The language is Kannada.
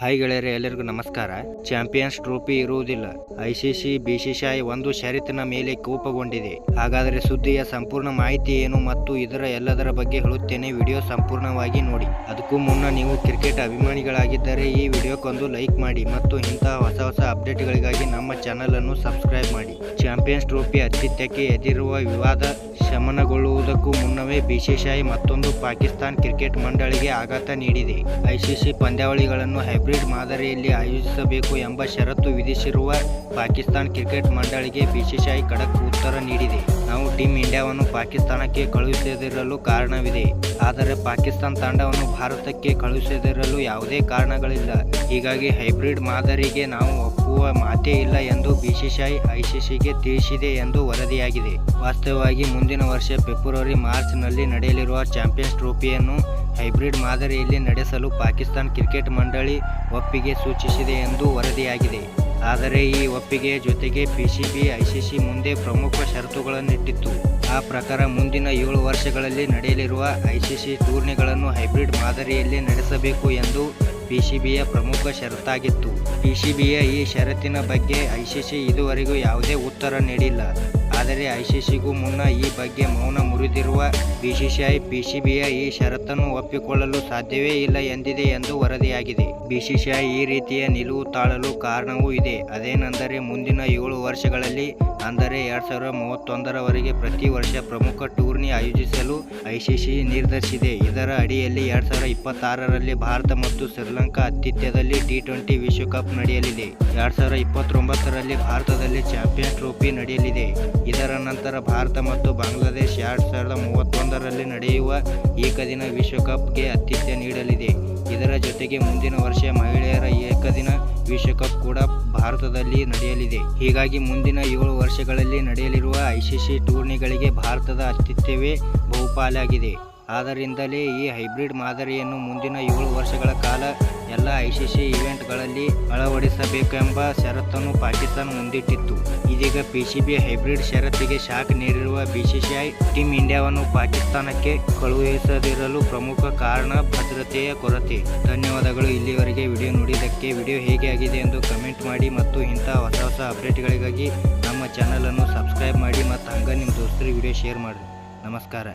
ಹಾಯ್ ಗೆಳೆಯರೇ ಎಲ್ಲರಿಗೂ ನಮಸ್ಕಾರ. ಚಾಂಪಿಯನ್ಸ್ ಟ್ರೋಫಿ ಇರುವುದಿಲ್ಲ. ಐಸಿಸಿ ಬಿಸಿಸಿಐ ಒಂದು ಷರತ್ತಿನ ಮೇಲೆ ಕೋಪಗೊಂಡಿದೆ. ಹಾಗಾದರೆ ಸುದ್ದಿಯ ಸಂಪೂರ್ಣ ಮಾಹಿತಿ ಏನು ಮತ್ತು ಇದರ ಎಲ್ಲದರ ಬಗ್ಗೆ ಹೇಳುತ್ತೇನೆ. ವಿಡಿಯೋ ಸಂಪೂರ್ಣವಾಗಿ ನೋಡಿ. ಅದಕ್ಕೂ ಮುನ್ನ ನೀವು ಕ್ರಿಕೆಟ್ ಅಭಿಮಾನಿಗಳಾಗಿದ್ದರೆ ಈ ವಿಡಿಯೋಕ್ಕೊಂದು ಲೈಕ್ ಮಾಡಿ ಮತ್ತು ಇಂತಹ ಹೊಸ ಹೊಸ ಅಪ್ಡೇಟ್ಗಳಿಗಾಗಿ ನಮ್ಮ ಚಾನಲನ್ನು ಸಬ್ಸ್ಕ್ರೈಬ್ ಮಾಡಿ. ಚಾಂಪಿಯನ್ಸ್ ಟ್ರೋಫಿ ಆತಿಥ್ಯಕ್ಕೆ ಎದಿರುವ ವಿವಾದ ಶಮನಗೊಳ್ಳುವುದಕ್ಕೂ ಮುನ್ನವೇ ಬಿಸಿಸಿಐ ಮತ್ತೊಂದು ಪಾಕಿಸ್ತಾನ್ ಕ್ರಿಕೆಟ್ ಮಂಡಳಿಗೆ ಆಘಾತ ನೀಡಿದೆ. ಐಸಿಸಿ ಪಂದ್ಯಾವಳಿಗಳನ್ನು ಹೈಬ್ರಿಡ್ ಮಾದರಿಯಲ್ಲಿ ಆಯೋಜಿಸಬೇಕು ಎಂಬ ಷರತ್ತು ವಿಧಿಸಿರುವ ಪಾಕಿಸ್ತಾನ್ ಕ್ರಿಕೆಟ್ ಮಂಡಳಿಗೆ ಬಿಸಿಸಿಐ ಖಡಕ್ ಉತ್ತರ ನೀಡಿದೆ. ನಾವು ಟೀಮ್ ಇಂಡಿಯಾವನ್ನು ಪಾಕಿಸ್ತಾನಕ್ಕೆ ಕಳುಹಿಸದಿರಲು ಕಾರಣವಿದೆ. ಆದರೆ ಪಾಕಿಸ್ತಾನ ತಂಡವನ್ನು ಭಾರತಕ್ಕೆ ಕಳುಹಿಸದಿರಲು ಯಾವುದೇ ಕಾರಣಗಳಿಲ್ಲ. ಹೀಗಾಗಿ ಹೈಬ್ರಿಡ್ ಮಾದರಿಗೆ ನಾವು ಒಪ್ಪುವ ಮಾತೇ ಇಲ್ಲ ಎಂದು ಬಿಸಿಸಿಐ ಐಸಿಸಿಗೆ ತಿಳಿಸಿದೆ ಎಂದು ವರದಿಯಾಗಿದೆ. ವಾಸ್ತವವಾಗಿ ಮುಂದಿನ ವರ್ಷ ಫೆಬ್ರವರಿ ಮಾರ್ಚ್ನಲ್ಲಿ ನಡೆಯಲಿರುವ ಚಾಂಪಿಯನ್ಸ್ ಟ್ರೋಫಿಯನ್ನು ಹೈಬ್ರಿಡ್ ಮಾದರಿಯಲ್ಲಿ ನಡೆಸಲು ಪಾಕಿಸ್ತಾನ ಕ್ರಿಕೆಟ್ ಮಂಡಳಿ ಒಪ್ಪಿಗೆ ಸೂಚಿಸಿದೆ ಎಂದು ವರದಿಯಾಗಿದೆ. ಆದರೆ ಈ ಒಪ್ಪಿಗೆಯ ಜೊತೆಗೆ ಪಿಸಿಬಿ ಐಸಿಸಿ ಮುಂದೆ ಪ್ರಮುಖ ಷರತ್ತುಗಳನ್ನಿಟ್ಟಿತ್ತು. ಆ ಪ್ರಕಾರ ಮುಂದಿನ ಏಳು ವರ್ಷಗಳಲ್ಲಿ ನಡೆಯಲಿರುವ ಐಸಿಸಿ ಟೂರ್ನಿಗಳನ್ನು ಹೈಬ್ರಿಡ್ ಮಾದರಿಯಲ್ಲಿ ನಡೆಸಬೇಕು ಎಂದು ಪಿಸಿಬಿಯ ಪ್ರಮುಖ ಷರತ್ತಾಗಿತ್ತು. ಪಿಸಿಬಿಯ ಈ ಷರತ್ತಿನ ಬಗ್ಗೆ ಐಸಿಸಿ ಇದುವರೆಗೂ ಯಾವುದೇ ಉತ್ತರ ನೀಡಿಲ್ಲ. ಆದರೆ ಐಸಿಸಿಗೂ ಮುನ್ನ ಈ ಬಗ್ಗೆ ಮೌನ ಮುರಿದಿರುವ ಬಿಸಿಸಿಐ ಪಿಸಿಬಿಯ ಈ ಷರತ್ತನ್ನು ಒಪ್ಪಿಕೊಳ್ಳಲು ಸಾಧ್ಯವೇ ಇಲ್ಲ ಎಂದಿದೆ ಎಂದು ವರದಿಯಾಗಿದೆ. ಬಿಸಿಸಿಐ ಈ ರೀತಿಯ ನಿಲುವು ತಾಳಲು ಕಾರಣವೂ ಇದೆ. ಅದೇನೆಂದರೆ ಮುಂದಿನ ಏಳು ವರ್ಷಗಳಲ್ಲಿ, ಅಂದರೆ ಎರಡ್ ಸಾವಿರದ ಮೂವತ್ತೊಂದರವರೆಗೆ ಪ್ರತಿ ವರ್ಷ ಪ್ರಮುಖ ಟೂರ್ನಿ ಆಯೋಜಿಸಲು ಐಸಿಸಿ ನಿರ್ಧರಿಸಿದೆ. ಇದರ ಅಡಿಯಲ್ಲಿ ಎರಡ್ ಸಾವಿರದ ಇಪ್ಪತ್ತಾರರಲ್ಲಿ ಭಾರತ ಮತ್ತು ಶ್ರೀಲಂಕಾ ಆತಿಥ್ಯದಲ್ಲಿ ಟಿ ಟ್ವೆಂಟಿ ವಿಶ್ವಕಪ್ ನಡೆಯಲಿದೆ. ಎರಡ್ ಸಾವಿರದ ಇಪ್ಪತ್ತೊಂಬತ್ತರಲ್ಲಿ ಭಾರತದಲ್ಲಿ ಚಾಂಪಿಯನ್ ಟ್ರೋಫಿ ನಡೆಯಲಿದೆ. ಇದರ ನಂತರ ಭಾರತ ಮತ್ತು ಬಾಂಗ್ಲಾದೇಶ ಎರಡು ಸಾವಿರದ ಮೂವತ್ತೊಂದರಲ್ಲಿ ನಡೆಯುವ ಏಕದಿನ ವಿಶ್ವಕಪ್ಗೆ ಆತಿಥ್ಯ ನೀಡಲಿದೆ. ಇದರ ಜೊತೆಗೆ ಮುಂದಿನ ವರ್ಷ ಮಹಿಳೆಯರ ಏಕದಿನ ವಿಶ್ವಕಪ್ ಕೂಡ ಭಾರತದಲ್ಲಿ ನಡೆಯಲಿದೆ. ಹೀಗಾಗಿ ಮುಂದಿನ ಏಳು ವರ್ಷಗಳಲ್ಲಿ ನಡೆಯಲಿರುವ ಐಸಿಸಿ ಟೂರ್ನಿಗಳಿಗೆ ಭಾರತದ ಆತಿಥ್ಯವೇ ಬಹುಪಾಲಾಗಿದೆ. ಆದ್ದರಿಂದಲೇ ಈ ಹೈಬ್ರಿಡ್ ಮಾದರಿಯನ್ನು ಮುಂದಿನ ಏಳು ವರ್ಷಗಳ ಕಾಲ ಎಲ್ಲ ಐಸಿಸಿ ಇವೆಂಟ್ಗಳಲ್ಲಿ ಅಳವಡಿಸಬೇಕೆಂಬ ಷರತ್ತನ್ನು ಪಾಕಿಸ್ತಾನ ಮುಂದಿಟ್ಟಿತ್ತು. ಇದೀಗ ಪಿಸಿಬಿ ಹೈಬ್ರಿಡ್ ಷರತ್ತಿಗೆ ಶಾಕ್ ನೀಡಿರುವ ಬಿಸಿಸಿಐ ಟೀಮ್ ಇಂಡಿಯಾವನ್ನು ಪಾಕಿಸ್ತಾನಕ್ಕೆ ಕಳುಹಿಸದಿರಲು ಪ್ರಮುಖ ಕಾರಣ ಭದ್ರತೆಯ ಕೊರತೆ. ಧನ್ಯವಾದಗಳು. ಇಲ್ಲಿವರೆಗೆ ವಿಡಿಯೋ ನೋಡಿದ್ದಕ್ಕೆ ವಿಡಿಯೋ ಹೇಗೆ ಆಗಿದೆ ಎಂದು ಕಮೆಂಟ್ ಮಾಡಿ ಮತ್ತು ಇಂಥ ಹೊಸ ಹೊಸ ಅಪ್ಡೇಟ್ಗಳಿಗಾಗಿ ನಮ್ಮ ಚಾನಲನ್ನು ಸಬ್ಸ್ಕ್ರೈಬ್ ಮಾಡಿ ಮತ್ತು ಹಂಗೆ ನಿಮ್ಮ ದೋಸ್ತರಿಗೆ ವಿಡಿಯೋ ಶೇರ್ ಮಾಡಿ. ನಮಸ್ಕಾರ.